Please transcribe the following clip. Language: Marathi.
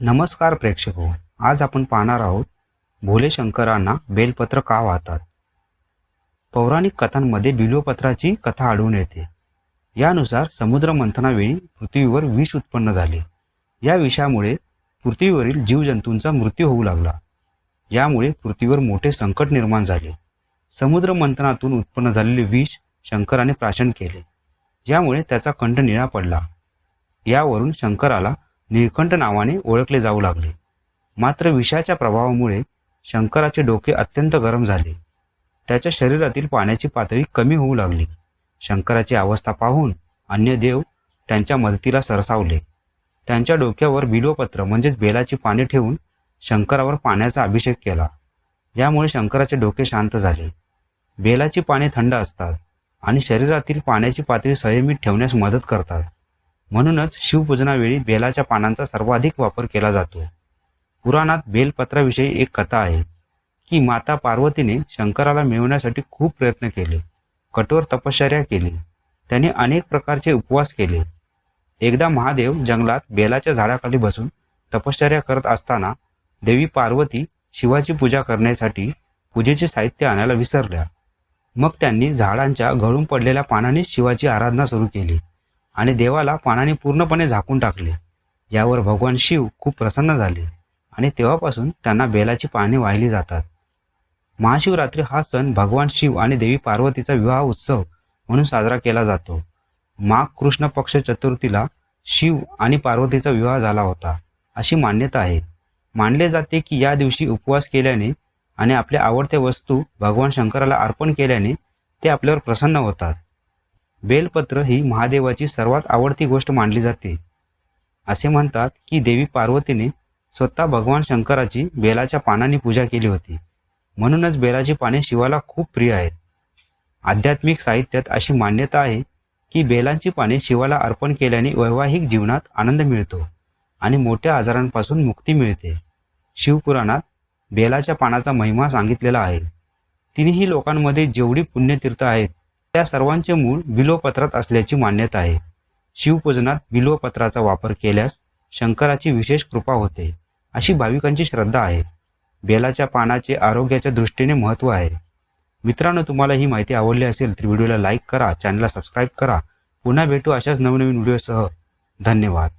नमस्कार प्रेक्षक हो आज आपण पाहणार आहोत भोले शंकरांना बेलपत्र का वाहतात? पौराणिक कथांमध्ये बिल्वपत्राची कथा आढळून येते. यानुसार समुद्र मंथनावेळी पृथ्वीवर विष उत्पन्न झाले. या विषामुळे पृथ्वीवरील जीवजंतूंचा मृत्यू होऊ लागला. यामुळे पृथ्वीवर मोठे संकट निर्माण झाले. समुद्र मंथनातून उत्पन्न झालेले विष शंकराने प्राशन केले. यामुळे त्याचा कंठ निळा पडला. यावरून शंकराला निळकंठ नावाने ओळखले जाऊ लागले. मात्र विषाच्या प्रभावामुळे शंकराचे डोके अत्यंत गरम झाले. त्याच्या शरीरातील पाण्याची पातळी कमी होऊ लागली. शंकराची अवस्था पाहून अन्य देव त्यांच्या मदतीला सरसावले. त्यांच्या डोक्यावर बिलोपत्र म्हणजेच बेलाची पाने ठेवून शंकरावर पाण्याचा अभिषेक केला. यामुळे शंकराचे डोके शांत झाले. बेलाची पाने थंड असतात आणि शरीरातील पाण्याची पातळी संयमित ठेवण्यास मदत करतात. म्हणूनच शिवपूजनावेळी बेलाच्या पानांचा सर्वाधिक वापर केला जातो. पुराणात बेलपत्राविषयी एक कथा आहे की माता पार्वतीने शंकराला मिळवण्यासाठी खूप प्रयत्न केले कठोर तपश्चर्या केली त्याने अनेक प्रकारचे उपवास केले. एकदा महादेव जंगलात बेलाच्या झाडाखाली बसून तपश्चर्या करत असताना देवी पार्वती शिवाची पूजा करण्यासाठी पूजेचे साहित्य आणायला विसरल्या. मग त्यांनी झाडांच्या गळून पडलेल्या पानाने शिवाची आराधना सुरू केली. आणि देवाला पानाने पूर्णपणे झाकून टाकले. यावर भगवान शिव खूप प्रसन्न झाले आणि तेव्हापासून त्यांना बेलाची पाने वाहिली जातात. महाशिवरात्री हा सण भगवान शिव आणि देवी पार्वतीचा विवाह उत्सव म्हणून साजरा केला जातो. माघ कृष्ण पक्ष चतुर्थीला शिव आणि पार्वतीचा विवाह झाला होता अशी मान्यता आहे. मानले जाते की या दिवशी उपवास केल्याने आणि आपल्या आवडत्या वस्तू भगवान शंकराला अर्पण केल्याने ते आपल्यावर प्रसन्न होतात. बेलपत्र ही महादेवाची सर्वात आवडती गोष्ट मानली जाते. असे म्हणतात की देवी पार्वतीने स्वतः भगवान शंकराची बेलाच्या पानांनी पूजा केली होती. म्हणूनच बेलाची पाने शिवाला खूप प्रिय आहेत. आध्यात्मिक साहित्यात अशी मान्यता आहे की बेलांची पाने शिवाला अर्पण केल्याने वैवाहिक जीवनात आनंद मिळतो आणि मोठ्या आजारांपासून मुक्ती मिळते. शिवपुराणात बेलाच्या पानाचा महिमा सांगितलेला आहे. तिन्ही लोकांमध्ये जेवढी पुण्यतीर्थ आहेत त्या सर्वांचे मूळ बिलोपत्रात असल्याची मान्यता आहे. शिवपूजनात बिलोपत्राचा वापर केल्यास शंकराची विशेष कृपा होते अशी भाविकांची श्रद्धा आहे. बेलाच्या पानाचे आरोग्याच्या दृष्टीने महत्त्व आहे. मित्रांनो तुम्हाला ही माहिती आवडली असेल तर व्हिडिओला लाईक करा चॅनलला सबस्क्राईब करा. पुन्हा भेटू अशाच नवनवीन व्हिडिओसह. धन्यवाद.